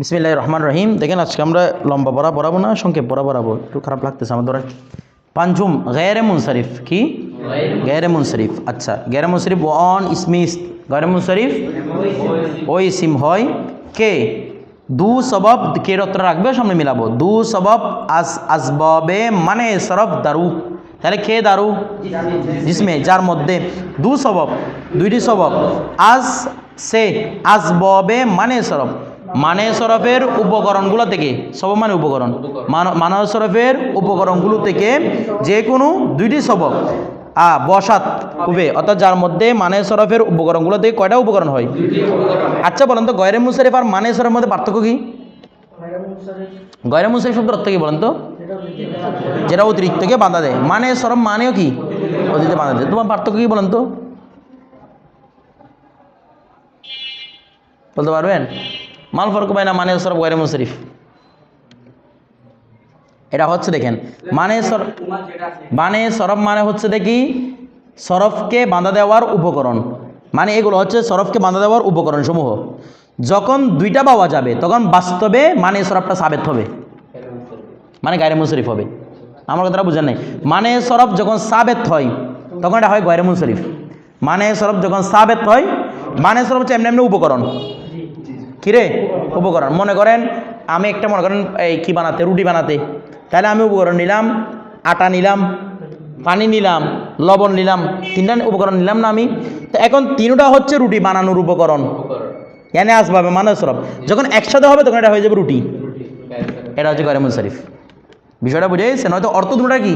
বিসমিল্লাহ রহমান রহিম। দেখেন আজকে আমরা লম্বা বরা বরাবো না, সংক্ষেপ বরা বরাবো একটু খারাপ লাগতেছে আমাদের পাঞ্জুম গেরে শরীফ কি? গেরে শরীফ আচ্ছা গেরে মুনসারিফ অন ইসমিস। গেরে শরীফ ও ইসিম হয় কে? দু সবাব কে রত্ন রাখবে? সামনে মিলাবো। দু সবাব আস, আসবাবে মানে সরব দারু। তাহলে কে দারু? জিসমে, যার মধ্যে দু সবাব, দুইটি সবাব। আস, সে, আসবাবে মানে সরব। মানে সরফের উপকরণগুলো থেকে, সব মানে উপকরণ। মান- মানব সরফের উপকরণগুলো থেকে যে কোনো দুইটি সবক, আ, বসাত হবে। অর্থাৎ যার মধ্যে মানে সরফের উপকরণগুলো থেকে কয়টা উপকরণ হয়? আচ্ছা বলেন তো, গয়রে মুসারিফ আর মানে সরফের মধ্যে পার্থক্য কি? গয়রে মুসারিফ শব্দ অর্থ কি, বলেন তো? যেটা অতিরিক্তকে বাঁধা দেয়। মানে সরফ মানেও কি? অতিরিক্ত বাঁধা দেয়। তোমার পার্থক্য কি, বলেন তো? বলতে পারবেন? মাল ফরক বাইনা মানে সরফ গয়রে মুসারিফ এটা হচ্ছে দেখেন মানে মানে সরফ মানে হচ্ছে দেখি সরফকে বাঁধা দেওয়ার উপকরণ। মানে এগুলো হচ্ছে সরফকে বাঁধা দেওয়ার উপকরণ সমূহ যখন দুইটা পাওয়া যাবে, তখন বাস্তবে মানে সরফটা সাবেত হবে। মানে গায়রে মুশরিফ হবে। আমার কথাটা বুঝেন নাই। মানে সরফ যখন সাবেত হয়, তখন এটা হয় গয়রে মুশরিফ। মানে সরফ যখন সাবেত হয় মানে সরফ হচ্ছে এমনি এমনি উপকরণ। কিরে উপকরণ। মনে করেন আমি একটা মনে করেন এই কী বানাতে রুটি বানাতে। তাহলে আমি উপকরণ নিলাম আটা নিলাম পানি নিলাম লবণ নিলাম তিনটা উপকরণ নিলাম না আমি। তো এখন তিনটা হচ্ছে রুটি বানানোর উপকরণ। এনে আসবাবে মানে সরফ যখন একসাথে হবে তখন এটা হয়ে যাবে রুটি। এটা হচ্ছে গরে মুশারিফ বিষয়টা বুঝে গেছে নয়তো অর্থ দুটা কি?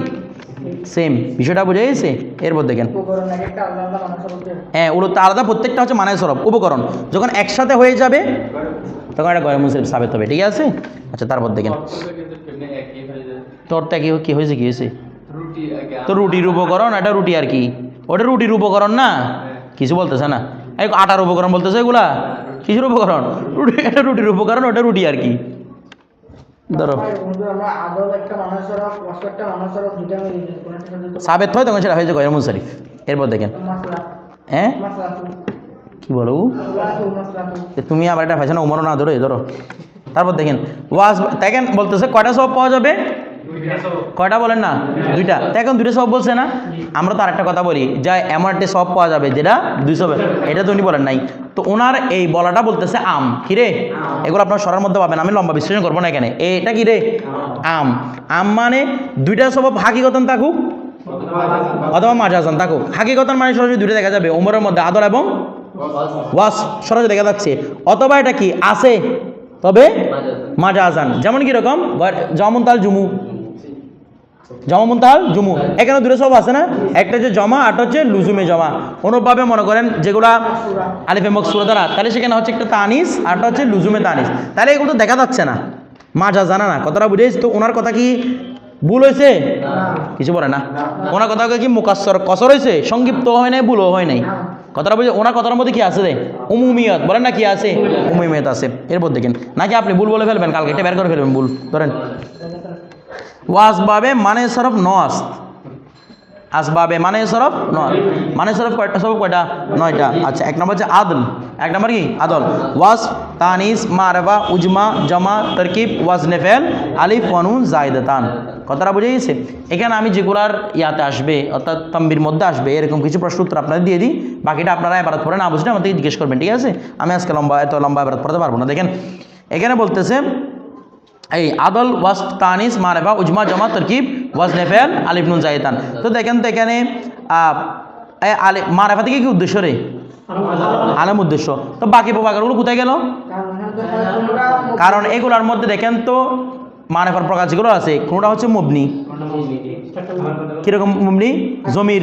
সেম বিষয়টা বুঝে গেছে? এরপর দেখেন। একটা হ্যাঁ ওগুলো তো আলাদা, প্রত্যেকটা হচ্ছে মানে সরব, উপকরণ। যখন একসাথে হয়ে যাবে, তখন এটা গরম মুসলিম সাবেত হবে, ঠিক আছে? আচ্ছা তারপর দেখেন। তোরটা কি কি হয়েছে কি হয়েছে? তো রুটির উপকরণ, এটা রুটি আর কি? ওটা রুটির উপকরণ না? কিছু বলতেছে না। আটার উপকরণ বলতেছে এগুলা? কিছুর উপকরণ? রুটি এটা রুটির উপকরণ, ওটা রুটি আর কি? সাবেত হয় তখন সেটা হয়েছে গরম মুশারিফ এরপর দেখেন। হ্যাঁ? কি বলো? তুমি আবার এটা ফ্যাশনে উমরও না ধরো এ ধরো। তারপর দেখেন ওয়াজ দেখেন বলতেছে কয়টা সব পাওয়া যাবে? কয়টা বলেন না? দুইটা। এখন দুইটা সব বলছে না? আমরা তো আরেকটা কথা বলি, যা এমন একটা সব পাওয়া যাবে, যেটা দুই সব এটা তো উনি বলেন নাই। তো ওনার এই বলাটা বলতেছে আম। কিরে এগুলো আপনার সরার মধ্যে পাবেন, আমি লম্বা বিশ্লেষণ করব না এখানে। এটা কি রে? আম। আম মানে দুইটা স্বভাব হাকিগতন থাকুক অথবা মাঝাজান থাকুক হাকিগতন মানে সরাসরি দুইটা দেখা যাবে, উমরের মধ্যে আদর এবং ওয়াস সরাসরি দেখা যাচ্ছে। অথবা এটা কি? আছে। তবে মাজা আজান যেমন কীরকম জমন তাল জুমু। জমা তাল জুমু। এখানে দুটো সব আছে না? একটা হচ্ছে জমা আরটা হচ্ছে লুজুমে জমা। অনুভাবে মনে করেন যেগুলা আলিফে মকসুরা দ্বারা, তাহলে সেখানে হচ্ছে একটা তানিস আরটা হচ্ছে লুজুমে তানিস। তাহলে এগুলো তো দেখা যাচ্ছে না। মাজা জানা না। কথাটা বুঝেছি তো? ওনার কথা কি ভুল হয়েছে? কিছু বলে না। ওনার কথা কি মুকাসর কসর হয়েছে? সংক্ষিপ্ত হয় নাই, ভুলও হয় নাই। কথাটা বুঝে ওনার কথার মধ্যে কি আছে রে? উমুমিয়ত। বলেন না কি আছে? উমুমিয়ত আছে। এরপর দেখেন। নাকি আপনি ভুল বলে ফেলবেন? কালকে এটা বের করে ফেলবেন ভুল। ধরেন। ওয়াসবাবে মানে সরফ নস আসবাবে মানে সরফ ন মানে সরফ কয়টা? সরফ কয়টা? নয়টা। আচ্ছা এক নম্বর হচ্ছে আদল। এক নম্বর কি? আদল। ওয়াস, তানিস মারবা উজমা, জমা, তরকিব ওয়াজ নেফেল, আলিফ ওয়ানুন জায়দাতান। কথাটা বুঝে গেছে? এখানে আমি যেগুলার ইয়াতে আসবে, অর্থাৎ তম্বির মধ্যে আসবে, এরকম কিছু প্রশ্ন উত্তর আপনাদের দিয়ে দিই। বাকিটা আপনারা এবার পরে না বুঝলে আমাদেরকে জিজ্ঞেস করবেন, ঠিক আছে? আমি আজকে লম্বা, এত লম্বা এবার পড়তে পারব না। দেখেন, এখানে বলতেছে এই আদল ওয়াস তানিস মারেফা উজমা জমা তরকিব ওয়াজ নেফেল আলিফ নুন জাইতান তো দেখেন তো এখানে মারেফা থেকে কি উদ্দেশ্য রে? আলম উদ্দেশ্য। তো বাকি প্রবাগারগুলো কোথায় গেল? কারণ এগুলোর মধ্যে দেখেন তো মারেফার প্রকার যেগুলো আছে, কোনটা হচ্ছে মুবনি? কীরকম মুবনি? জমির।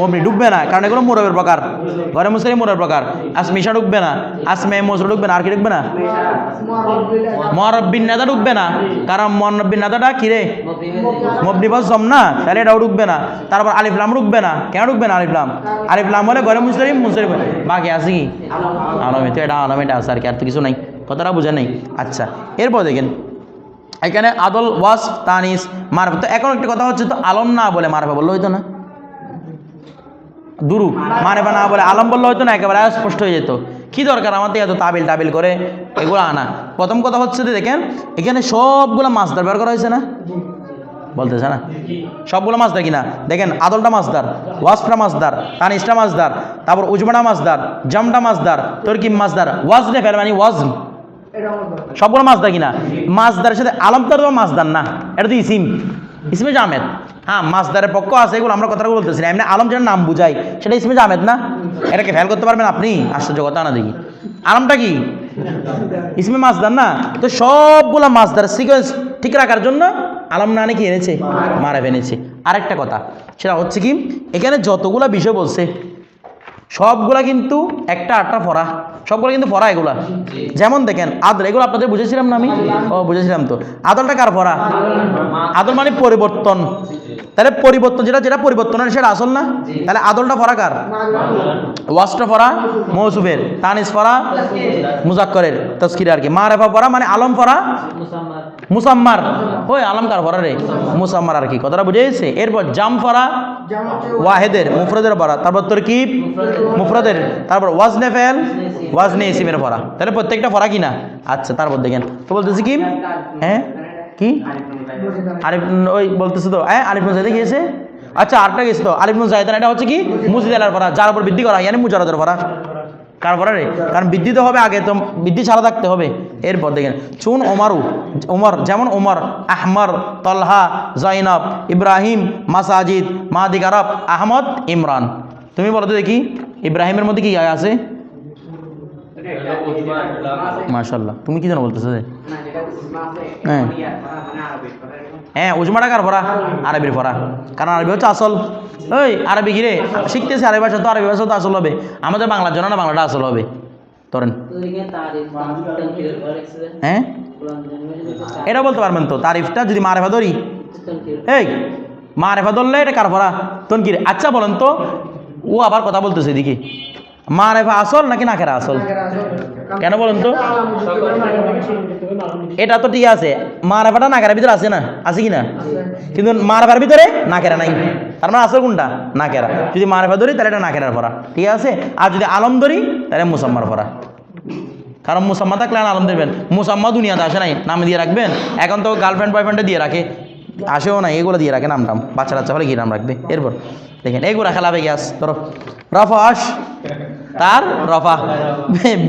মুবনি ডুববে না, কারণ এগুলো মোরবের প্রকার। ঘরে মুসরি মোরের প্রকার। আসমিশা ডুববে না আসমে মজুর ডুববে না, আর কি ডুববে না? মহারব্বিন নেতা ঢুকবে না, কারণ মহারব্বিন নেতাটা কিরে মবনি বাস জম না, তাহলে এটাও ঢুকবে না। তারপর আলিফলাম ঢুকবে না, কেন ঢুকবে না আলিফলাম আলিফলাম হলে ঘরে মুসলিম মুসলিম বাকি আছে কি? আলমে তো এটা আলমেটা আছে আর কি, আর তো কিছু নাই। কথাটা বুঝে নেই। আচ্ছা এরপর দেখেন। এখানে আদল ওয়াস তানিস মারফা। তো এখন একটা কথা হচ্ছে তো আলম না বলে মারফা বলল হইতো না? দুরু মারফা না বলে আলম বলল হয়তো না, একেবারে স্পষ্ট হয়ে যেত। কি দরকার আমাদের এত তাবিল টাবিল করে এগুলো আনা? প্রথম কথা হচ্ছে যে দেখেন, এখানে সবগুলো মাছদার ব্যবহার করা হয়েছে না? বলতেছে না? সবগুলো মাছ মাছদার কিনা? দেখেন, আদলটা মাছদার ওয়াসফটা মাছদার, তানিসটা মাছদার, তারপর উজমাটা মাছদার, জামটা মাছদার, তর্কিম মাছদার, ওয়াজনে ফেল মানে দরকার সবগুলো মাছদার কিনা মাছদারের সাথে আলমদার তো না, এটা তো ইসিম। ইসমে জামেদ। হ্যাঁ পক্ষ আছে, এগুলো আমরা বলতেছি না। এমনি আলম নাম বুঝাই সেটা ইসমে জামেদ না? এটাকে ফেল করতে পারবেন আপনি? আশ্চর্য কথা, না দেখি। আলমটা কি? ইসমে না? তো সবগুলো সিকোয়েন্স ঠিক রাখার জন্য আলম না কি এনেছে? মারা এনেছে আরেকটা কথা, সেটা হচ্ছে কি, এখানে যতগুলা বিষয় বলছে, সবগুলা কিন্তু একটা আটটা ফরা সবগুলো কিন্তু ভরা এগুলা। যেমন দেখেন, আদল, এগুলো আপনাদের বুঝেছিলাম না আমি? ও, বুঝেছিলাম তো। আদলটা কার ভরা? আদল মানে পরিবর্তন। তাহলে পরিবর্তন যেটা যেটা পরিবর্তন হয় সেটা আসল না? তাহলে আদলটা ফরা কার? ওয়াসটা ফরা মৌসুফের তানিস ফরা মুজাক্করের তস্কির আর কি। মা রেফা ফরা মানে আলম ফরা? মুসাম্মার। ওই আলম কার ফরা রে? মুসাম্মার। আর কি কথাটা বুঝে গেছে? এরপর জাম ফরা ওয়াহেদের মুফরদের পড়া তারপর তরকিব মুফরদের। তারপর ওয়াজনে ফেল ওয়াজনে ইসিমের ফরা। তাহলে প্রত্যেকটা পড়া কি না? আচ্ছা তারপর দেখেন। তো বলতেছি কি? হ্যাঁ? কি? আরিফ ওই বলতেছে তো হ্যাঁ আরিফ জাহিদে গিয়েছে? আচ্ছা আরেকটা গেছে তো, আরিফ জাহিদান এটা হচ্ছে কি? মুজিদ আলার পড়া যার উপর বৃদ্ধি করা ইয়ানি মুজারদের পড়া কার রে? কারণ বৃদ্ধি তো হবে আগে, তো বৃদ্ধি ছাড়া থাকতে হবে। এরপর দেখেন, চুন ওমারু, ওমর, যেমন ওমর, আহমর, তলহা জৈনব ইব্রাহিম, মাসাজিদ মাদিক আরব আহমদ, ইমরান। তুমি বলো তো দেখি, ইব্রাহিমের মধ্যে কি আছে? মাশাল্লাহ তুমি কি জানো বলতেছো হ্যাঁ। হ্যাঁ উজমাটা কার পড়া আরবির পড়া কারণ আরবি হচ্ছে আসল। ওই আরবি গিরে শিখতেছে আরবি ভাষা তো আরবি ভাষা তো আসল হবে। আমাদের বাংলার জন্য না বাংলাটা আসল হবে? ধরেন। হ্যাঁ? এটা বলতে পারবেন তো তারিফটা যদি মারেফা ধরি। এই মারেফা ধরলে এটা কার পড়া তনকির। আচ্ছা বলেন তো ও আবার কথা বলতেছে এদিকে। মারেফা আসল নাকি নাকেরা আসল? কেন বলুন তো? এটা তো ঠিক আছে। মারাফাটা নাকেরার ভিতরে আছে না? আছে কি না? কিন্তু মারাফার ভিতরে নাকেরা নাই। তার মানে আসল কোনটা? নাকেরা। যদি মারেফা ধরি, তাহলে এটা নাকেরার পড়া ঠিক আছে? আর যদি আলম ধরি, তাহলে মুসাম্মার পড়া কারণ মুসাম্মা থাকলে আলম দেবেন মুসাম্মা দুনিয়াতে আসে নাই। নাম দিয়ে রাখবেন। এখন তো গার্লফ্রেন্ড বয়ফ্রেন্ডে দিয়ে রাখে। আসেও না এগুলো দিয়ে রাখে নাম টাম বাচ্চা বাচ্চা হলে কি নাম রাখবে। এরপর দেখেন, এগুলো খেলাবে গ্যাস ধরো রফাস তার রফা।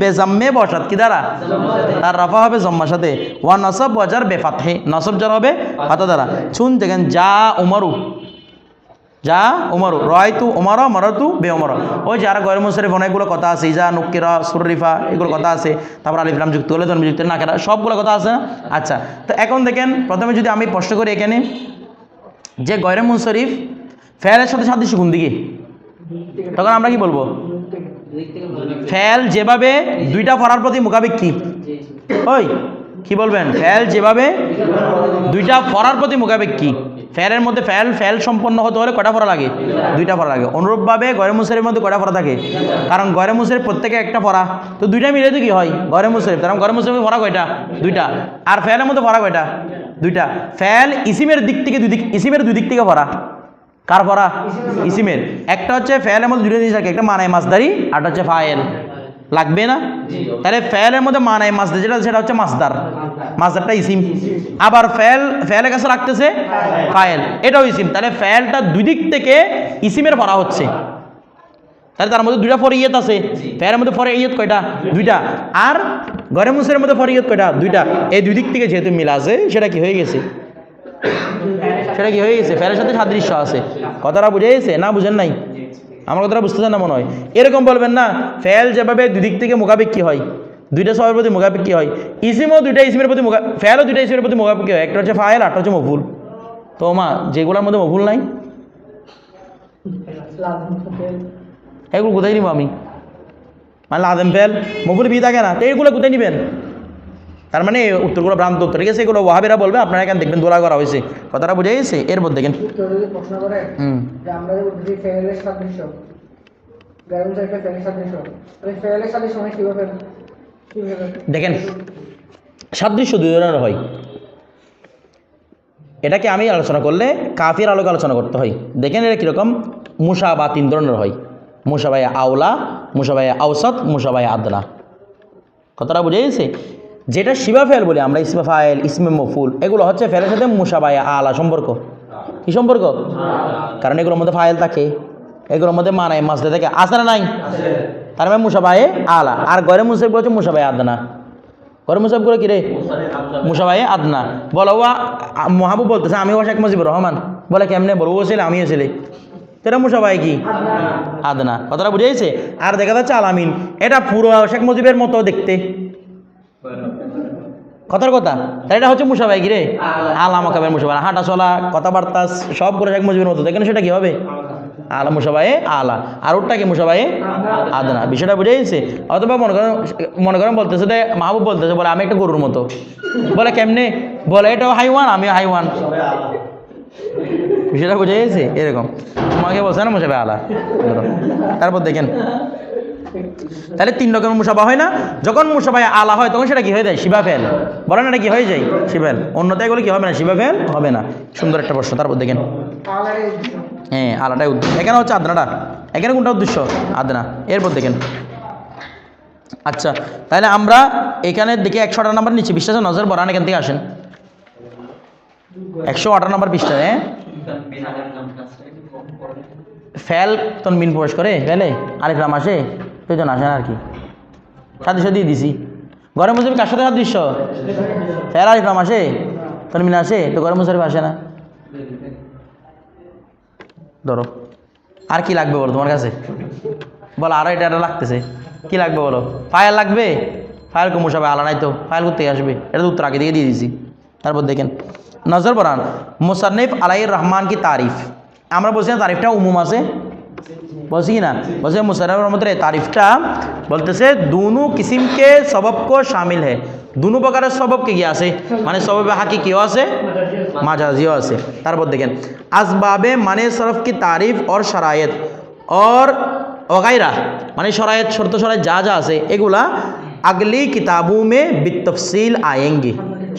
বেজাম্মে বসাত কি দ্বারা? তার রফা হবে জম্মার সাথে। ওয়া নসব বজার বেফাত হে নসব যার হবে ফাতা দ্বারা। শুন দেখেন যা উমারু। যা উমারু রয় তু উমার মর তু বে উমর ওই যারা গয়ের মুসরিফ অনেকগুলো কথা আছে, ইজা নুকিরা সুরিফা এগুলো কথা আছে। তারপর আলিফলাম যুক্ত হলে যুক্ত না কেনা সবগুলো কথা আছে আচ্ছা তো এখন দেখেন, প্রথমে যদি আমি প্রশ্ন করি এখানে, যে গয়রে মুনসরিফ ফেয়ারের সাথে সাদৃশ্য কোন দিকে? তখন আমরা কি বলব? ফেল যেভাবে দুইটা ফরার প্রতি মোকাবিক কি ওই কি বলবেন? ফ্যাল যেভাবে, দুইটা ফরার প্রতি মোকাবিক কি? ফেলের মধ্যে ফ্যাল ফ্যাল সম্পন্ন হতে হলে কটা ফরা লাগে? দুইটা ফরা লাগে। অনুরূপভাবে গরে মুসের মধ্যে কটা ফরা থাকে? কারণ গরে মুসের প্রত্যেকে একটা ফরা। তো দুইটা মিলে তো কি হয়? গরে মুসের কারণ গরে মুসের ফরা কয়টা? দুইটা। আর ফেলের মধ্যে ফরা কয়টা? দুইটা। ফ্যাল ইসিমের দিক থেকে দুই দিক, ইসিমের দুই দিক থেকে ফরা। কার ফরা? ইসিমের। একটা হচ্ছে ফ্যালের মধ্যে দুটো জিনিস থাকে। একটা মানায় মাছদারি আর হচ্ছে ফায়েল। লাগবে না? তাহলে ফেলের মধ্যে মানায় মাছদার যেটা সেটা হচ্ছে মাছদার। মাছদারটা ইসিম। আবার ফেল ফেলের কাছে রাখতেছে ফায়েল এটাও ইসিম। তাহলে ফেলটা দুই দিক থেকে ইসিমের ভরা হচ্ছে। তাহলে তার মধ্যে দুইটা ফরে ইয়েত আছে ফেরের মধ্যে ফরে ইয়েত কয়টা? দুইটা। আর ঘরে মুসের মধ্যে ফরে ইয়েত কয়টা? দুইটা। এই দুই দিক থেকে যেহেতু মিল আছে সেটা কি হয়ে গেছে? সেটা কি হয়ে গেছে? ফেরের সাথে সাদৃশ্য আছে। কথাটা বুঝে গেছে? না বুঝেন নাই? আমার কথাটা বুঝতেছেন না মনে হয়। এরকম বলবেন না, ফেল যেভাবে দুই দিক থেকে মোকাবিক কি হয়, দুইটা সবের প্রতি মোকাবিক কি হয়। ইসিমও দুইটা ইসিমের প্রতি মোকা ফেলও দুইটা ইসিমের প্রতি মোকাবিক কি হয়। একটা হচ্ছে ফায়েল আটটা হচ্ছে মভুল তো মা, যেগুলোর মধ্যে মভুল নাই? এগুলো কোথায় নিব আমি? মানে লাদেম ফেল, মফুল বি থাকে না, তো এইগুলো কোথায় নেবেন? তার মানে উত্তরগুলো ভ্রান্ত উত্তর। ঠিক আছে এগুলো ওয়াহাবিরা বলবে আপনারা এখানে দেখবেন দোলা করা হয়েছে। কথাটা বুঝে গেছে? এরপর দেখেন কেউ যদি প্রশ্ন করে হুম। যে আমরা যে বলতেছি ফেলের সাদৃশ্য। গ্যারাম সাইডটা ফেলের সাদৃশ্য। তাহলে ফেলের সাদৃশ্য মানে দেখেন সাদৃশ্য দুই ধরনের হয়। এটাকে আমি আলোচনা করলে কাফির আলোকে আলোচনা করতে হয়। দেখেন এটা কীরকম? মুসা বা তিন ধরনের হয়। মুসাবাই আওলা মুসাবাই আওসাত মুসাবাই আদলা। কথাটা বুঝে গেছে? যেটা শিবা ফেল বলি আমরা, ইসমে ফাইল, ইসমে মফুল, এগুলো হচ্ছে ফেলের সাথে মুসাবায়া, আলা, সম্পর্ক। কি সম্পর্ক? কারণ এগুলোর মধ্যে ফাইল থাকে, এগুলোর মধ্যে মানায়, মাসলে থাকে আসে না নাই? তার মানে মুসাবায়ে আলা। আর ঘরে মুসাফগুলো হচ্ছে মুসাবায়ে আদনা। ঘরে মুসাফগুলো কি রে? মুসাবায়ে আদনা। বলো ওয়া মহাবুব বলতেছে আমি ও শেখ মুজিবুর রহমান। বলে, কেমনে বলব ও ছেলে, আমিও ছেলে। তেরা মুসাবাই কি? আদনা। কথাটা বুঝে আর দেখা যাচ্ছে আলামিন। এটা পুরো শেখ মুজিবের মতো দেখতে। কথার কথা? তাই এটা হচ্ছে মুসাবাই কি রে? আলা মকাবের মুসাবাই হাঁটা, চলা, কথাবার্তা, সব করে শেখ মুজিবের মতো। দেখেন সেটা কি হবে আলা মুসাবায়ে আলা। আর ওরটা কি মুসাবায়ে আদনা? বিষয়টা বুঝে গেছে? অথবা মনে করেন মনে করেন বলতেছে যে, মাহবুব বলতেছে, বলে, আমি একটা গরুর মতো। বলে, কেমনে? বলে, এটাও হাইওয়ান, আমিও হাইওয়ান। বিষয়টা বুঝে গেছে? এরকম। তোমাকে বলছে না মুসাবে আলা? তারপর দেখেন তাহলে তিন রকমের মুসাবা হয় না? যখন মুসাবায় আলা হয়, তখন সেটা কি হয়ে যায়? শিবা ফেল। বলেন এটা কি হয়ে যায়? শিবেল অন্যতায় এগুলো কি হবে না? শিবা ফেল হবে না। সুন্দর একটা প্রশ্ন, তারপর দেখেন। হ্যাঁ আলাটাই উদ্দেশ্য। এখানে হচ্ছে আদনাটা। এখানে কোনটা উদ্দেশ্য? আদনা। এরপর দেখেন। আচ্ছা তাহলে আমরা এখানে দেখি একশো আঠারো নাম্বার নিচ্ছি। বিশ্বাসে নজর বরান এখান থেকে আসেন। একশো আঠারো নাম্বার পৃষ্ঠা হ্যাঁ? ফেল তখন মিন প্রবেশ করে, ফেলে? আলিফলাম আসে? জন্য আসে না আর কি। সাদৃশ্য দিয়ে দিছি। ঘরে মুসলিম কার সাথে সাদৃশ্য? ফেল আলিফলাম আসে? তখন মিন আসে? তো ঘরে মুসলিম আসে না। ধরো। আর কি লাগবে বলো তোমার কাছে? বলো আরও এটা লাগতেছে। কি লাগবে বলো? ফাইল লাগবে? ফাইল কমু সবাই আলা নাই তো। ফাইল করতে আসবে? এটা তো উত্তর আগে থেকে দিয়ে দিয়েছি তারপর দেখেন। নজর বরান মুসান্নিফ আলাই রহমান কি তারিফ? আমরা বলছি না তারিফটা উমুম আছে। বলছি কি না বলছে মুসরফ রহমতুল্লাহ তারিফটা বলতেছে, দুনু কিসিমকে সববকে সামিল হে। দুনু প্রকারের সববকে কি আছে? মানে সববে হাকি কেউ আছে, মাজাজিও আছে। তারপর দেখেন, আসবাবে মানে সরফ কি তারিফ ওর সরায়েত ওর অগাইরা মানে সরায়েত শর্ত সরায় যা যা আছে, এগুলা আগলি কিতাবু মে বিতফসিল আয়েঙ্গি।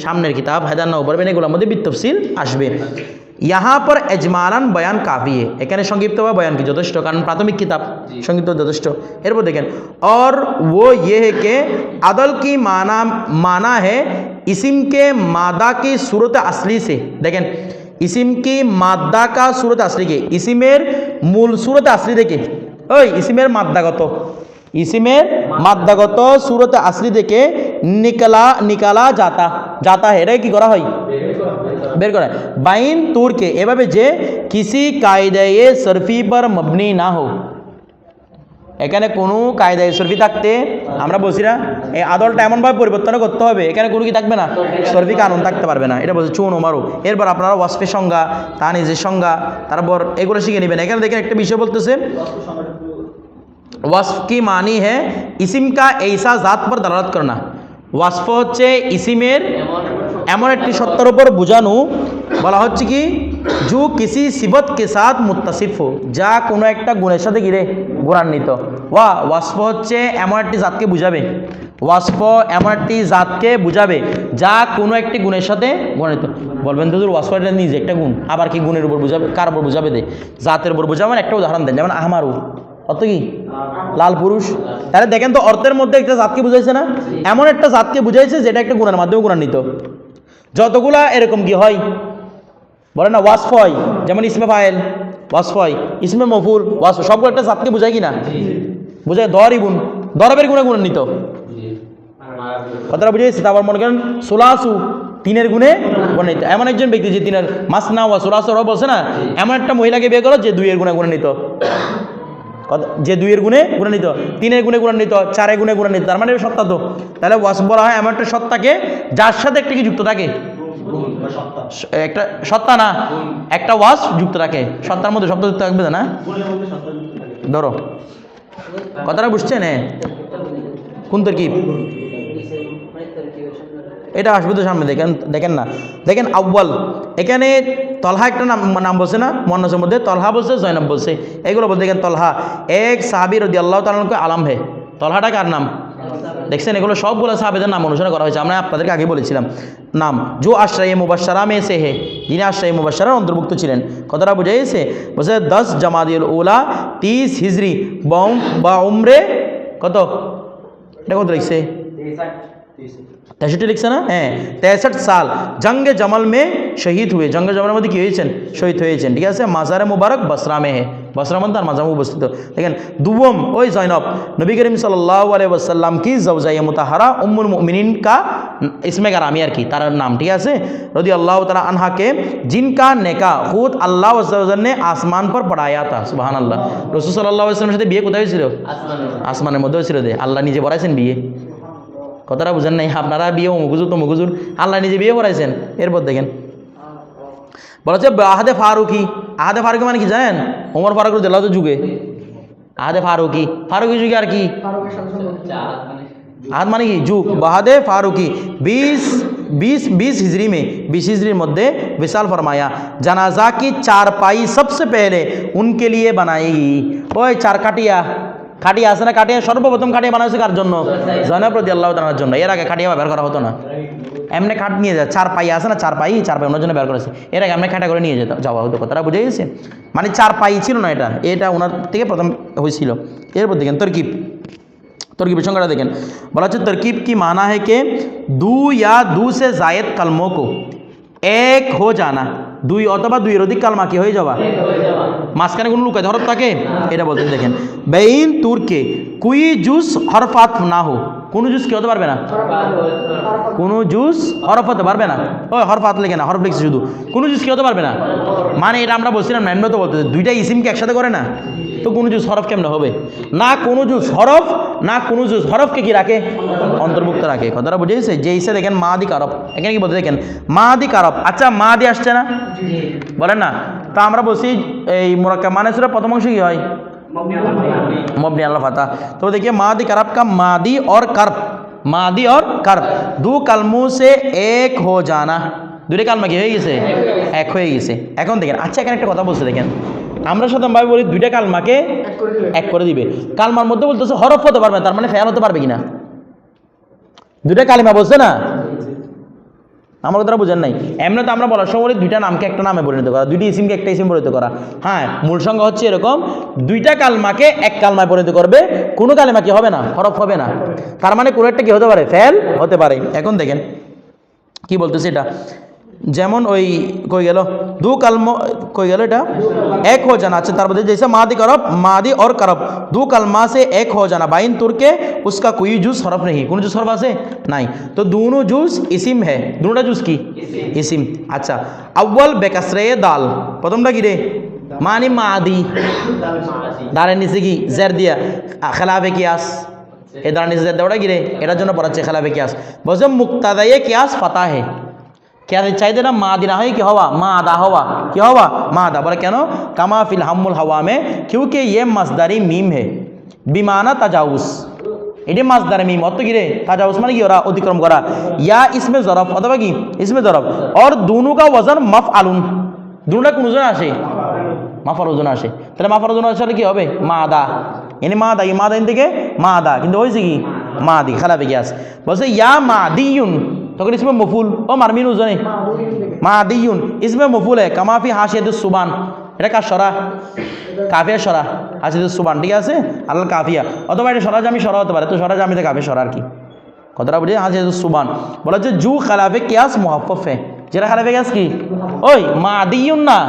সামনের কিতাব হায়দান্না উপরবেন মানে এগুলোর মধ্যে বিতফসিল আসবে। यहाँ पर এজমালান বয়ান কাফি है এখানে সংক্ষিপ্ত বা বয়ান কি যথেষ্ট কারণ প্রাথমিক কিতাব সংক্ষিপ্ত যথেষ্ট এরপর দেখেন और वो ये है कि अदल की माना माना है इसिम के मादा की सूरत असली से দেখেন ইসিম কি মাদ্দা কা সুরত আসলি কে ইসিমের মূল সুরত আসলি থেকে ওই ইসিমের মাদ্দাগত ইসিমের মাদ্দাগত সুরত আসলি থেকে নিকালা নিকালা যাতা যাতা হে এটা কি করা হয় বের করা বাইন তুর্কে, এভাবে যে কিসি কায়দায়ে সরফি পর মবনি না হোক। এখানে কোনো কায়দায় সরফি থাকতে আমরা বলছি না, এই আদলটা এমনভাবে পরিবর্তন করতে হবে। এখানে কোনো কি থাকবে না? সরফি কানুন থাকতে পারবে না। এটা বলছে চুন ওমারও এরপর আপনারা ওয়াসফের সংজ্ঞা তা নিজের সংজ্ঞা, তারপর এগুলো শিখে নেবেন। এখানে দেখেন একটা বিষয় বলতেছে, ওয়াসফ কি মানি হ্যাঁ ইসিমকা এইসা জাত পর দালালত করনা ওয়াসফ হচ্ছে ইসিমের এমন একটি সত্তার উপর বোঝানো, বলা হচ্ছে কি, জু কিসি সিবত কে সাথ মুত্তাসিফ হো যা কোনো একটা গুণের সাথে গিরে গুণান্বিত। ওয়া, ওয়াসফ হচ্ছে এমন একটি জাতকে বুঝাবে। ওয়াসফ এমন একটি জাতকে বুঝাবে, যা কোনো একটি গুণের সাথে গুণিত বলবেন তো ওয়াসফ এটা নিজে একটা গুণ, আবার কি গুণের উপর বুঝাবে, কার উপর বুঝাবে দে? জাতের উপর বুঝাবেন একটা উদাহরণ দেন, যেমন আহমারু অর্থ কি? লাল পুরুষ। তাহলে দেখেন তো অর্থের মধ্যে একটা জাতকে বুঝাইছে না? এমন একটা জাতকে বুঝাইছে, যেটা একটা গুণের মাধ্যমে গুণান্বিত। যতগুলা এরকম কি হয়? বলে না ওয়াসফ হয় যেমন ইসমে ফায়েল ওয়াসফ হয় ইসমে মফুল ওয়াসফ সবগুলো একটা জাতকে বুঝায় কি না? বুঝায় দরই গুণ দরবের গুণে গুণান্বিত। কথাটা বুঝে তারপর মনে করেন সোলাসু তিনের গুণে গুণান্বিত। এমন একজন ব্যক্তি যে তিনের মাসনা ওয়া সোলাসু বলছে না এমন একটা মহিলাকে বিয়ে করো যে দুইয়ের গুণে গুণান্বিত। কথা যে দুইয়ের গুণে গুণান্বিত, তিনের গুণে গুণান্বিত, চারের গুণে গুণান্বিত, তার মানে সত্তা তো। তাহলে ওয়াস বলা হয় এমন একটা সত্তাকে যার সাথে একটা কি যুক্ত থাকে? একটা সত্তা না, একটা ওয়াস যুক্ত থাকে। সত্তার মধ্যে শব্দ যুক্ত থাকবে না? ধরো। কথাটা বুঝছেন? হ্যাঁ কোন তরকিব? এটা আসবে তো সামনে, দেখেন দেখেন না। দেখেন আব্বাল এখানে তলহা একটা নাম নাম বলছে না? মন্নাসের মধ্যে তলহা বলছে, জয়নব বলছে। এগুলো বলতে দেখেন তলহা। এক সাহাবি রদি আল্লাহ তালকে আলাম হে। তলহাটা কার নাম? দেখছেন, এগুলো সবগুলো সাহাবেদের নাম অনুসরণ করা হয়েছে। আমরা আপনাদেরকে আগে বলেছিলাম। নাম, জো আশ্রয় মুবাসারা মে সে হে। যিনি আশ্রয় মুবাসারার অন্তর্ভুক্ত ছিলেন। কতটা বুঝে গেছে? বলছে, দশ জামাদিউল ওলা তিস হিজরি, বা উমরে, কত? এটা কত লিখছে? তেষট্টি লিখছে না? হ্যাঁ তেষট্টি সাল। জঙ্গে জমল মে শহীদ হুয়ে। জঙ্গে জমলের মধ্যে কি হয়েছেন? শহীদ হয়েছেন। ঠিক আছে? মাজারে মুবারক বসরামে হে। বসরা মানে তার মাজামে উপস্থিত। দেখেন দুবম ওই জৈনব নবী করিম সাল্লাহ আলাইসাল্লাম কি জবজাই মুতাহারা উম্মুল মিনিন কা ইসমে গারামি আর কি, তার নাম, ঠিক আছে? রদি আল্লাহ তালা আনহাকে জিনকা নেকা খুদ আল্লাহ ने আসমান পর পড়ায়া তা সুবাহান আল্লাহ রসুল সাল্লাহ সাথে বিয়ে কোথায় হয়েছিল? আসমানের মধ্যে। হয়েছিল আল্লাহ নিজে পড়াইছেন বিয়ে? কথাটা বুঝেন নাই আপনারা বিয়ে মুগুজুর তো মুগুজুর আল্লাহ নিজে বিয়ে পড়াইছেন এরপর দেখেন বলা হচ্ছে আহাদে ফারুকি আহাদে ফারুকি মানে কি জানেন ওমর ফারুক দিল্লাহ যুগে আহাদে ফারুকি ফারুকি যুগে আর কি ফারুকের সাথে সম্পর্ক আহাদ মানে কি যুগ বাহাদে ফারুকি बीस बीस बीस हिजरी में बीस हिजरी मध्य विशाल फरमाया जनाजा की चारपाई सबसे पहले उनके लिए बनाएगी ওই চার কাটিয়া খাটিয়া আছে না কাটিয়া সর্বপ্রথম খাটিয়া বানাইছে কার জন্য জয়নব প্রতি আল্লাহ তালার জন্য এর আগে খাটিয়া বের করা হতো না এমনি খাট নিয়ে যায় চার পাই আছে না চার পাই চার পাই ওনার জন্য বের করেছে এর আগে এমনি খাটা করে নিয়ে যেত যাওয়া হতো কথাটা বুঝে গেছে মানে চার পাই ছিল না এটা এটা ওনার থেকে প্রথম হয়েছিল এরপর দেখেন তরকিব तरकीब संगड़ा देखें बोला अच्छा तरकीब की माना है कि दू या दू से जायद कलमों को এক হো জানা দুই অথবা দুইয়ের অধিক কালমা কি হয়ে যাওয়া মাঝখানে কোনো লুকায় হরফ থাকে? এটা বলতে দেখেন। বেইন তুর্কে কুই জুস হরফাত না হো কোনো জুস কি হতে পারবে না? কোনো জুস হরফ হতে পারবে না। ওই হরফাত লেখে না, হরফ লিখছে শুধু। কোনো জুস কি হতে পারবে না? মানে এটা আমরা বলছিলাম না তো বলতে দুইটা ইসিমকে একসাথে করে না? তো কোনো জুস হরফ কেমনে হবে না কোনো জুস হরফ না কোনো জুস হরফকে কি রাখে অন্তর্ভুক্ত রাখে কথাটা বুঝে গেছে যে ইসে দেখেন মা দি কারব এখানে কি বলতে দেখেন মা দি কারব আচ্ছা মা দি আসছে না বলেন না তা আমরা বলছি এই মোরাক্কা মানে সুরা প্রথম অংশ কি হয় मबनी अल्लाह फता तो देखिए मादी करब का मादी और कर्ब মাদি और कर्ब দু কালমু সে এক হো জানা দুটো কালমা কি হয়ে গেছে এক হয়ে গেছে এখন দেখেন আচ্ছা এখানে একটা কথা বলছে দেখেন আমরা সাধারণভাবে বলি দুইটা কালমাকে এক করে দিবে। কালমার মধ্যে বলতেছে হরফ হতে পারবে তার মানে ফেয়াল হতে পারবে কিনা? দুইটা কালিমা বলছে না? আমার কথাটা বুঝেন নাই। এমনি তো আমরা বলার সময় দুইটা নামকে একটা নামে পরিণত করা দুইটি ইসিমকে একটা ইসিম পরিণত করা। হ্যাঁ মূল সংখ্যা হচ্ছে এরকম দুইটা কালমাকে এক কালমায় পরিণত করবে কোনো কালিমা কি হবে না? হরফ হবে না। তার মানে কোনো একটা কি হতে পারে? ফেল হতে পারে। এখন দেখেন কি বলতেছে এটা? যেমন ওই কই গেল দু কালম কই গেল এটা এক हो जाना अच्छा তার মধ্যে जैसे मादी करब मादी और करब दो कलमा से एक हो जाना बाइन तुर के उसका कोई जूस हरफ नहीं কোন জুস হরফ আছে নাই তো दोनों जूस इसिम है দুটোটা জুস কি ইসিম আচ্ছা আউয়াল বেকাসরে দাল প্রথমটা কি রে মানি মাদি দাঁড়ের নিচে কি জের দিয়া খেলাফে কিয়াস এ দাঁড়ের নিচে জের দেওয়াটা কি রে এটার জন্য পড়াচ্ছে খেলাফে কিয়াস বলছে মুক্তাদায়ে কিয়াস ফাতা হে খেয়াল চাইতে না মা দিনা হয়, কি হওয়া? মা আদা হওয়া। কি হওয়া? মা আদা বলে কেন? কামাফিল হাম্মুল হামুল হাওয়া মে কিউকে ইয়ে মাসদারি মিম হে। বিমানা তাজাউস। এটি মাসদার মিম। অত কি রে? তাজাউস মানে কি? ওরা অতিক্রম করা। ইয়া ইসমে জরফ, অথবা কি? ইসমে জরফ। ওর দুনু কা ওজন মাফ আলুন দুনুটা কোন ওজন আসে? মাফার ওজন আসে। তাহলে মাফার ওজন আসলে কি হবে? মা আদা এনে মা আদা মা আদা থেকে মা আদা কিন্তু হয়েছে কি? মা আদি খারাপ গিয়াস বলছে, ইয়া মা দিউন তখন ইসমে মফুল ও মারমিন ওজনে মা দুই দিন থেকে দিউন ইসমে মফুল है কামাফি হাসিয়াদুস সুবান এটা কার সরা কাফিয়া সরা হাসিদুস সুবান ঠিক আছে আল্লাহ কাফিয়া অথবা এটা সরাজ আমি সরা হতে পারে তো সরাজ আমি তো কাফিয়া সরা আর কি কথাটা বুঝে হাসিদুস সুবান বলা হচ্ছে জু খালাফে কিয়াস মুহাফফ যেটা খালাফে কিয়াস কি ওই মা দিউন না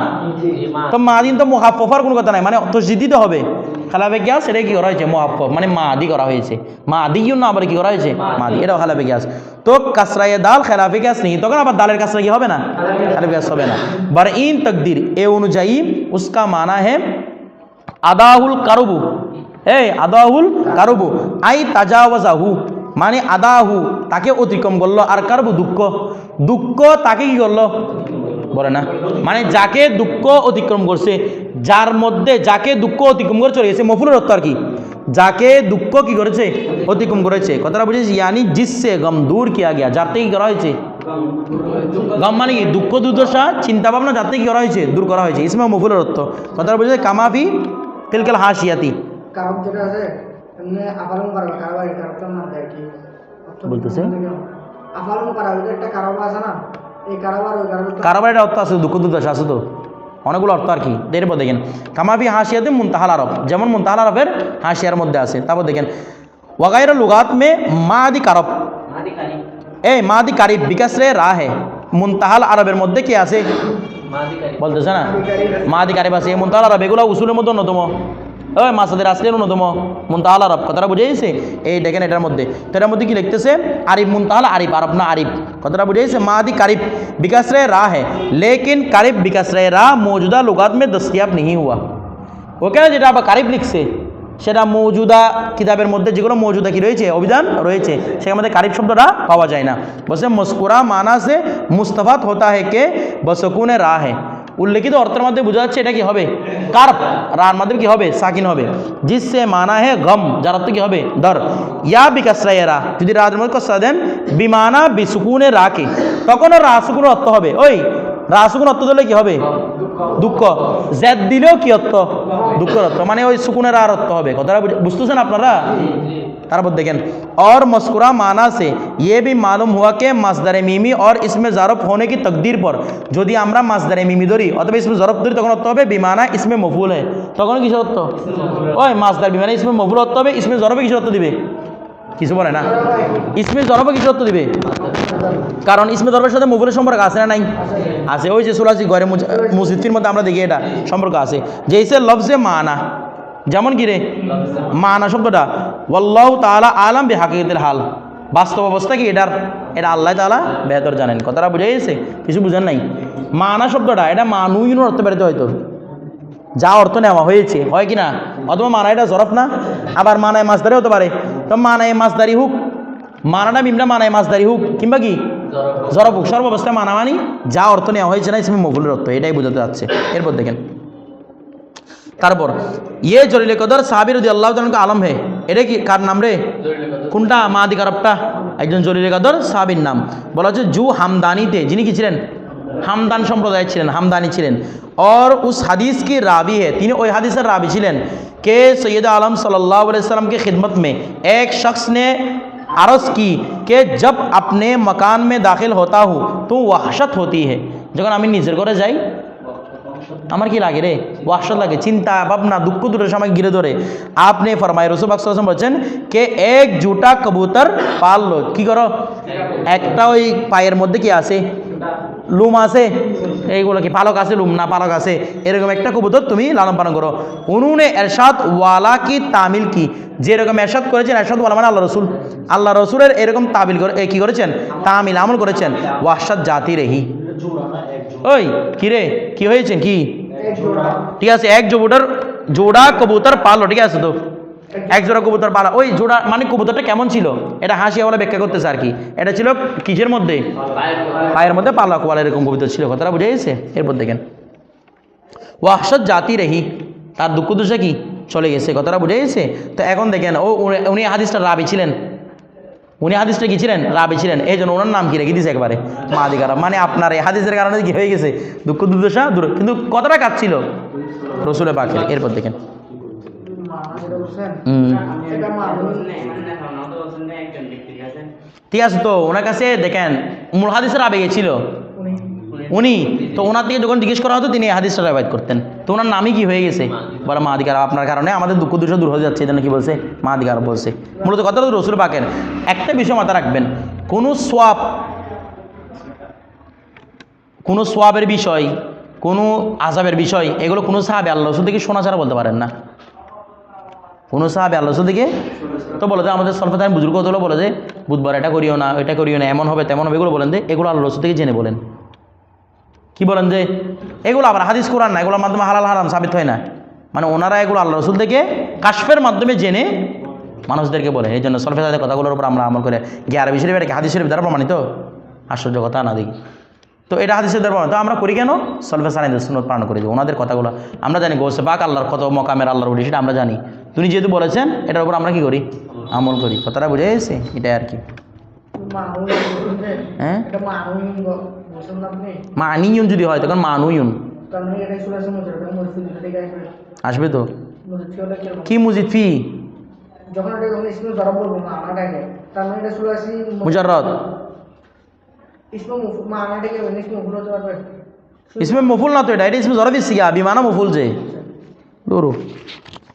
তো মা দিন তো মুহাফফার কোনো কথা নাই মানে তসজিদ দিতে হবে খালাফে গ্যাস এটা কি করা হয়েছে? মুহাফফ মানে মা আদি করা হয়েছে। মা আদি না আবার কি করা হয়েছে? মা আদি এটাও খালাফে গ্যাস। তো কাসরায়ে দাল খেলাফে গ্যাস নেই। তখন আবার দালের কাসরা কি হবে না? খালাফে গ্যাস। হবে না। বার ইন তকদির। এ অনুযায়ী উসকা মানা है আদাহুল কারুবু। হে আদাহুল কারুবু। আই তাজাওয়াজাহু। মানে আদাহু তাকে অতিক্রম করল। আর কারবু দুঃখ। দুঃখ তাকে কি করল? বলে না। মানে যাকে দুঃখ অতিক্রম করছে যার মধ্যে যাকে দুঃখ অতিক্রম করে চলে গেছে মফুলের অর্থ আর কি? যাকে দুঃখ কি করেছে? অতিক্রম করেছে। কথাটা বুঝেছি ইয়ানি জিসে গম দূর কিয়া গিয়া। যার থেকে কি করা হয়েছে? গম মানে কি? দুঃখ দুর্দশা চিন্তা ভাবনা যার থেকে কি করা হয়েছে? দূর করা হয়েছে। ইসমা মফুলের অর্থ কথাটা বুঝেছে কামাফি তিলকাল হাসিয়াতি। কারবার বলতেছে? কারবার একটা অর্থ আছে দুঃখ দুর্দশা আছে তো। অনেকগুলো অর্থ আর কি। এরপর দেখেন, কামাফি হাসিয়াতে মুনতাহাল আরব। যেমন মুনতাহাল আরবের হাসিয়ার মধ্যে আছে। তারপর দেখেন, ওয়াগাইর লুগাত মে মা আদি কারব। এই মাদি কারিব বিকাশ রে রাহে। মুনতাহাল আরবের মধ্যে কি আছে? বলতেছে না? মাদি কারিব আছে। মুনতাহাল আরব, এগুলো উসুলের মধ্যে অন্যতম। ওই মাসাদের আসলে অন্যতম মুন্তাহাল আরব কথাটা বুঝে গেছে? এই দেখেন এটার মধ্যে। তো এটার মধ্যে কি লিখতেছে? আরিফ মুনতাহাল, আরিফ, আরব না, আরিফ। কথাটা বুঝে গেছে? মাদি কারিফ বিকাশ রে রা হে। লেকিন কারিফ বিকাশ রে রা মৌজুদা लुगात में दस्तियाब नहीं হুয়া। ওকে যেটা আবার কারিফ লিখছে? সেটা মৌজুদা কিতাবের মধ্যে যেগুলো মৌজুদা কি রয়েছে? অভিধান রয়েছে। সে মধ্যে কারিফ শব্দটা পাওয়া যায় না। বসে মস্কুরা মানাসে মুস্তফাত হতা হে কে? বসকুনে রা হ্যাঁ উল্লেখিত অর্থের মধ্যে বোঝা যাচ্ছে এটা কি হবে? কার্প। রার মাধ্যমে কি হবে? সাকিন হবে। জিসে মানা হে গম। যার অর্থ কি হবে? দর। ইয়া বিকাশরাই রা যদি রাজ মধ্যে কসা দেন, বিমানা বিসুকুনে রাকে। তখনও রাসুকুন অর্থ হবে। ওই রাসুকুন অর্থ দিলে কি হবে দুঃখ জেদ দিলেও কি অর্থ দুঃখের অর্থ মানে ওই সুকুনের আর অর্থ হবে কথাটা বুঝ- বুঝতেছেন আপনারা তারপর देखें और मस्कुरा माना से ये भी मालूम हुआ कि मसदर मिमी और इसमें ज़रफ होने की तकदीर पर যদি আমরা মাসদারে মিমি ধরি অথবা ইসমে জরফ ধরি তখন অর্থ হবে বিমানা ইসমে মফুল হয় তখন কিসের অর্থ ওই মাসদার বিমানা ইসমে মফুল অর্থ হবে ইসমে জরফে কিসের অর্থ দিবে কিছু বলে না ইসমে জরফে কিসের অর্থ দিবে কারণ ইসমে জরফের সাথে মফুলের সম্পর্ক আছে না নাই? আছে। ওই যে সুলাসি ঘরে মসজিদের মধ্যে আমরা দেখি এটা, সম্পর্ক আছে। যে ইসে লফজে মানা। যেমন কি রে? মানা শব্দটা। ওয়াল্লাহ তালা আলাম বে হাকিকতের হাল। বাস্তব অবস্থা কি এটার? এটা আল্লাহ তাআলা বেহতর জানেন। কথাটা বুঝে গেছে? কিছু বুঝেন নাই? মানা শব্দটা, এটা মানুইন অর্থ বেরোতে হয়তো। যা অর্থ নেওয়া হয়েছে। হয় কি না? অথবা মানা এটা জরফ না? আবার মানায় মাছদারি হতে পারে। তো মানায় মাছদারি হোক মানাটা মিমটা মানায় মাছদারি হোক কিংবা কি জরফ হোক সর্বাবস্থায় মানা মানি যা অর্থ নেওয়া হয়েছে না ইসমে মফুলের অর্থ এটাই বোঝাতে যাচ্ছে এরপর দেখেন তারপর ইয়ে জলিলে কদর সাবির দি আল্লাহ তালকে আলম হে এটা কি কার নাম রে কোনটা মাদি কারবটা একজন জলিলে কদর সাবির নাম বলা হচ্ছে জু হামদানিতে যিনি কি ছিলেন হামদান সম্প্রদায় ছিলেন হামদানি ছিলেন और उस हदीस की रावी है তিনি ওই হাদিসের রাবি ছিলেন কে सैयद आलम सल्लल्लाहु अलैहि वसल्लम की खिदमत में एक शख्स ने अर्ज़ की कि जब अपने मकान में दाखिल होता हूँ तो वहशत होती है যখন আমি নিজের ঘরে যাই আমার কি লাগে রে? ওয়াসত লাগে, চিন্তা, ভাবনা, দুঃখ দুটোর সময় ঘিরে ধরে। আপনি ফরমাই রসুল বলছেন কে এক জুটা কবুতর পাললো, কি করো? একটা ওই পায়ের মধ্যে কি আছে? লুম আছে? এইগুলো কি পালক আছে, লুম না পালক আছে? এরকম একটা কবুতর তুমি লালন পালন করো। উনুনে এরশাদ ওয়ালা কি, তামিল কি? যেরকম এরশাদ করেছেন, এরশাদ ওয়ালা মানে আল্লাহ রসুল। আল্লাহ রসুলের এরকম তাবিল করে করেছেন? তামিল আমল করেছেন। ওয়াসাদ জাতি রেহি ওই কি রে? কি হয়েছে? কি? ঠিক আছে এক জোড়ার জোড়া কবুতর পালো ঠিক আছে তো? এক জোড়া কবুতর পালা। ওই জোড়া মানে কবুতরটা কেমন ছিল? এটা হাসি বলে ব্যাখ্যা করতেছে আর কি। এটা ছিল কিসের মধ্যে? পায়ের মধ্যে পালা কোয়াল এরকম কবুতর ছিল কথাটা বুঝে গেছে? এরপর দেখেন। ওয়াহসত জাতি রেহি তার দুঃখ দুষা কি? চলে গেছে কথাটা বুঝে গেছে? তো এখন দেখেন ও উনি- উনি হাদিসটা রাবি ছিলেন। উনি হাদিসটা কি ছিলেন? রাবি ছিলেন। এই জন্য ওনার নাম কি রেখে দিয়েছে একবারে? মাদিকারা মানে আপনার এই হাদিসের কারণে কি হয়ে গেছে? দুঃখ দুর্দশা দূর। কিন্তু কতটা কাজ ছিল। রসুলের পাখি এরপর দেখেন। ঠিক আছে তো, ওনার কাছে দেখেন মূল হাদিসের আবেগে ছিল। উনি, তো ওনার থেকে যখন জিজ্ঞেস করা হতো, তিনি হাদিসটা রেবায়ত করতেন। তো ওনার নামই কি হয়ে গেছে? বলে মাদিকার আপনার কারণে আমাদের দুঃখ দুঃখ দূর হয়ে যাচ্ছে। এই জন্য কি বলছে মাদিকার বলছে। মূলত কথা রসুল পাকের। একটা বিষয় মাথা রাখবেন, কোনো সোয়াব, কোনো সোয়াবের বিষয়, কোনো আজাবের বিষয়, এগুলো কোনো সাহাবে আল্লাহ রসুল থেকে শোনা ছাড়া বলতে পারেন না। কোনো সাহাবে আল্লাহ রসুল থেকে? তো বলে যে, আমাদের সলফাতান বুজুর্গ হলো বলে যে, বুধবার এটা করিও না এটা করিও না, এমন হবে, তেমন হবে। এগুলো বলেন যে, এগুলো আল্লাহ রসুল থেকে জেনে বলেন। কি বলেন যে এগুলো আবার হাদিস কোরআন না এগুলোর মাধ্যমে হালাল হারাম সাবিত হয় না। মানে ওনারা এগুলো আল্লাহ রসুল থেকে কাশফের মাধ্যমে জেনে মানুষদেরকে বলে। এই জন্য সলফে তাদের কথাগুলোর উপর আমরা আমল করে গিয়ে আরবি শরীফ এটা কি হাদিস শরীফ দ্বারা প্রমাণিত? আশ্চর্য কথা না দেখি। তো এটা হাদিসের দ্বারা প্রমাণিত। আমরা করি কেন? সলফে সানিদের সুনত পালন করে দিই। ওনাদের কথাগুলো আমরা জানি গোসে পাক আল্লাহর কত মকামের আল্লাহর উঠি সেটা আমরা জানি। তিনি যেহেতু বলেছেন এটার উপর আমরা কি করি? আমল করি। কথাটা বুঝে গেছে? এটাই আর কি। হ্যাঁ? মানিউন যদি হয়, তখন মানুইউন আসবে তো? কি মুজিদ ফি? ইসমে মফুল না তো এটা? এটা ইসমে ধরা বিমানা মফুল যে।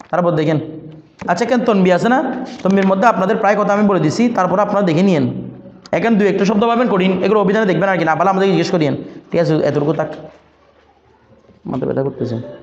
তারপর দেখেন। আচ্ছা কেন তনবি আছে না? তনবির মধ্যে আপনাদের প্রায় কথা আমি বলে দিছি, তারপর আপনারা দেখে নিয়েন। এখন দু একটা শব্দ পাবেন, কঠিন। এগুলো অভিধানে দেখবেন আর কি, না পারলে আমাদেরকে জিজ্ঞেস করিয়েন। ঠিক আছে, এতটুকু থাক। মাথা ব্যথা করতেছে।